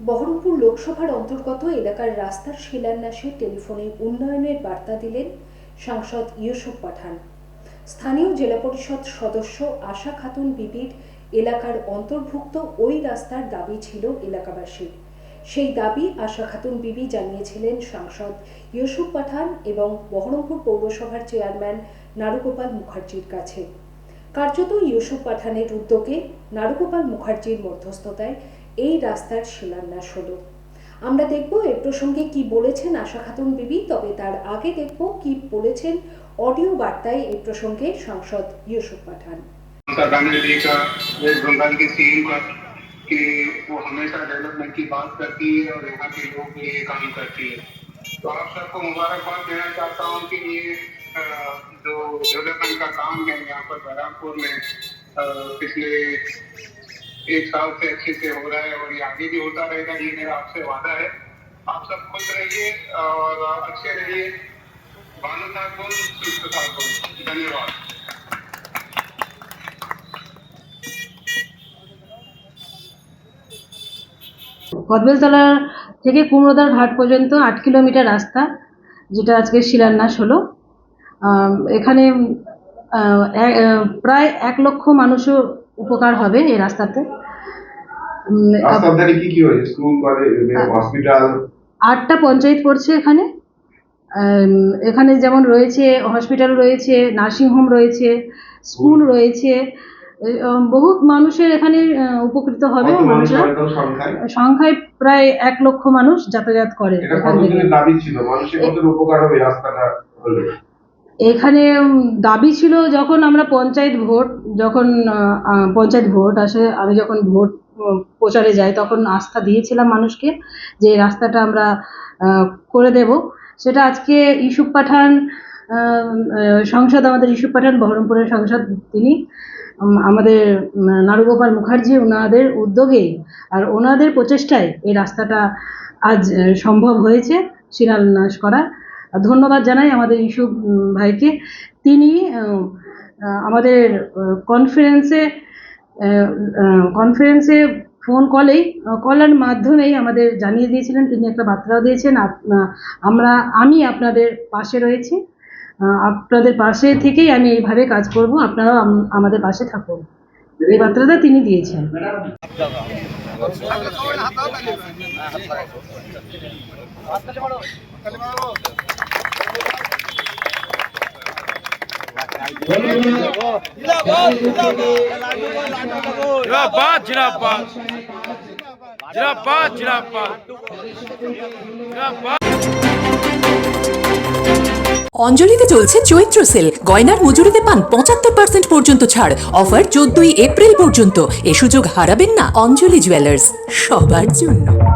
বহরমপুর লোকসভার অন্তর্গত এলাকার রাস্তার শিলান্যাসে টেলিফোনে উন্নয়নের বার্তা দিলেন সাংসদ ইউসুফ পাঠান। স্থানীয় জেলা পরিষদ সদস্য আশা খাতুন বিবির এলাকার অন্তর্ভুক্ত ওই রাস্তার দাবি ছিল এলাকাবাসীর। সেই দাবি আশা খাতুন বিবি জানিয়েছিলেন সাংসদ ইউসুফ পাঠান এবং বহরমপুর পৌরসভার চেয়ারম্যান নারুগোপাল মুখার্জির কাছে। কার্যত ইউসুফ পাঠানের উদ্যোগে নারুগোপাল মুখার্জির মধ্যস্থতায় এই রাস্তার শিলান্যাস হলো আমরা দেখব এর প্রসঙ্গে কি বলেছেন আশা খাতুন বিবি তবে তার আগে দেখব কি বলেছেন অডিও বার্তায় এই প্রসঙ্গে সাংসদ ইউসুফ পাঠান सरकार ने देखा वेस्ट बंगाल की सीएम का कि वो हमेशा डेवलपमेंट की बात करती है और यहाँ के लोग के लिए काम करती है तो आप सबको मुबारकबाद देना चाहता हूँ कि ये अ, जो डेवलपमेंट का काम है यहाँ पर बहरामपुर में अ, पिछले एक साल से अच्छे से हो रहा है और ये आगे भी होता रहेगा ये मेरा आपसे वादा है आप सब खुश रहिए और अच्छे रहिए भानु साहब बोल सुस्त साहब बोल धन्यवाद কদবেলতলা থেকে কুমড়োদার ঘাট পর্যন্ত আট কিলোমিটার রাস্তা যেটা আজকে শিলান্যাস হলো আম, এখানে আহ, এ- আহ, প্রায় এক লক্ষ মানুষও উপকার হবে এই রাস্তাতে। উম, রাস্তার ধারে কি কি স্কুল হসপিটাল আটটা পঞ্চায়েত পড়ছে এখানে। এখানে যেমন রয়েছে হসপিটাল রয়েছে নার্সিংহোম রয়েছে স্কুল রয়েছে। বহুত মানুষের এখানে উপকৃত হবে মানুষরা। সংখ্যায়? সংখ্যায় প্রায় এক লক্ষ মানুষ যাতায়াত করে এখান থেকে। এখানে দাবি ছিল যখন আমরা পঞ্চায়েত ভোট, যখন পঞ্চায়েত ভোট আসে, আমি যখন ভোট প্রচারে যাই, তখন আস্থা দিয়েছিলাম মানুষকে যে রাস্তাটা আমরা করে দেব। সেটা আজকে ইস্যুপ পাঠান সংসদ আমাদের ইস্যুপ পাঠান, বহরমপুরের সংসদ তিনি আমাদের নারুগোপাল মুখার্জি ওনাদের উদ্যোগে আর ওনাদের প্রচেষ্টায় এই রাস্তাটা আজ সম্ভব হয়েছে শিলান্যাস করা ধন্যবাদ জানাই আমাদের ইস্যু ভাইকে। তিনি আমাদের কনফারেন্সে কনফারেন্সে ফোন কলেই কলের মাধ্যমেই আমাদের জানিয়ে দিয়েছিলেন। তিনি একটা বার্তাও দিয়েছেন। আমরা, আমি আপনাদের পাশে রয়েছি। আপনাদের পাশে থেকেই আমি এইভাবে কাজ করব। আপনারাও আমাদের পাশে থাকুন। এই বার্তাটা তিনি দিয়েছেন। জিরাবাদ জিরাবাদ। জিরাবাদ জিরাবাদ। অঞ্জলিতে চলছে চৈত্র সেল গয়নার মজুরিতে পান পঁচাত্তর পার্সেন্ট পর্যন্ত ছাড়। অফার চোদ্দই এপ্রিল পর্যন্ত। এ সুযোগ হারাবেন না অঞ্জলি জুয়েলার্স। সবার জন্য।